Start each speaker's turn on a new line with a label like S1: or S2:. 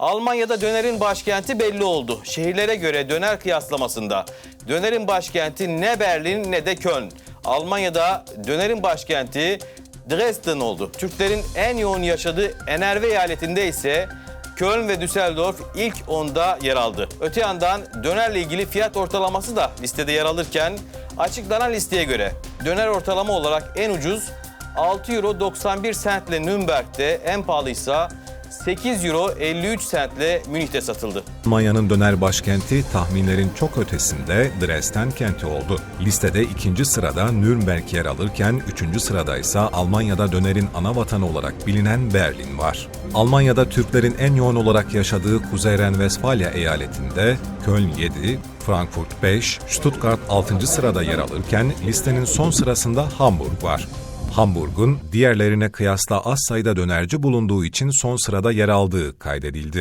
S1: Almanya'da dönerin başkenti belli oldu. Şehirlere göre döner kıyaslamasında dönerin başkenti ne Berlin ne de Köln. Almanya'da dönerin başkenti Dresden oldu. Türklerin en yoğun yaşadığı NRV eyaletinde ise Köln ve Düsseldorf ilk onda yer aldı. Öte yandan dönerle ilgili fiyat ortalaması da listede yer alırken açıklanan listeye göre döner ortalama olarak en ucuz 6 euro 91 sentle Nürnberg'de en pahalıysa 8 euro 53 sentle Münih'te satıldı.
S2: Almanya'nın döner başkenti tahminlerin çok ötesinde Dresden kenti oldu. Listede ikinci sırada Nürnberg yer alırken üçüncü sırada ise Almanya'da dönerin ana vatanı olarak bilinen Berlin var. Almanya'da Türklerin en yoğun olarak yaşadığı Kuzey Ren-Vesfalya eyaletinde Köln 7, Frankfurt 5, Stuttgart 6. sırada yer alırken listenin son sırasında Hamburg var. Hamburg'un diğerlerine kıyasla az sayıda dönerci bulunduğu için son sırada yer aldığı kaydedildi.